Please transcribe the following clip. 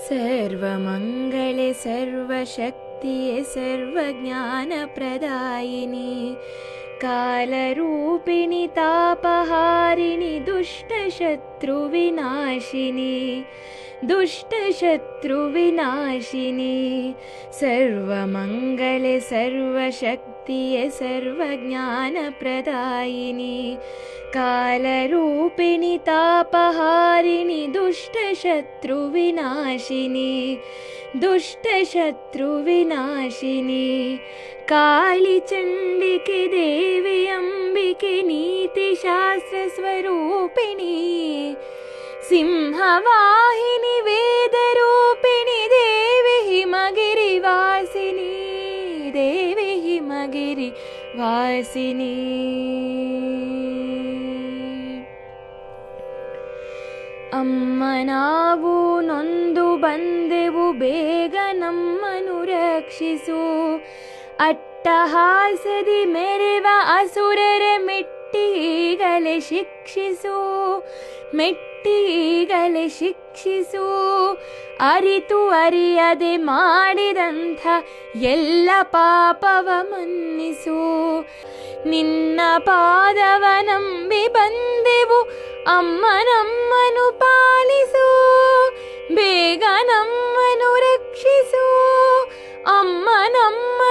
सर्वमङ्गले सर्वशक्तिये सर्वज्ञानप्रदायिनि कालरूपिणि तापहारिणि दुष्टशत्रुविनाशिनि दुष्टशत्रुविनाशिनि सर्वमङ्गले सर्वशक्तिये सर्वज्ञानप्रदायिनि कालरूपिणि तापहारिणि दुष्टशत्रुविनाशिनि दुष्टशत्रुविनाशिनि कालिचण्डिके देवि अम्बिके नीतिशास्त्रस्वरूपिणी सिंहवाहिनि वेदरूपिणि देवि हिमगिरिवासिनी देवि हिमगिरिवासिनी ಅಮ್ಮ ನಾವು ನೊಂದು ಬಂದೆವು, ಬೇಗ ನಮ್ಮನು ರಕ್ಷಿಸು. ಅಟ್ಟಹಾಸದಿ ಮೆರೆವ ಅಸುರರ ಮೆಟ್ಟಿಗಲೆ ಶಿಕ್ಷಿಸು ಮೆಟ್ಟಿಗಲೆ ಶಿಕ್ಷಿಸು. ಅರಿತು ಅರಿಯದೆ ಮಾಡಿದಂಥ ಎಲ್ಲ ಪಾಪವ ಮನ್ನಿಸು. ನಿನ್ನ ಪಾದವ ನಂಬಿ ಬಂದೆವು ಅಮ್ಮ ನಮ್ಮ ನಮ್ಮ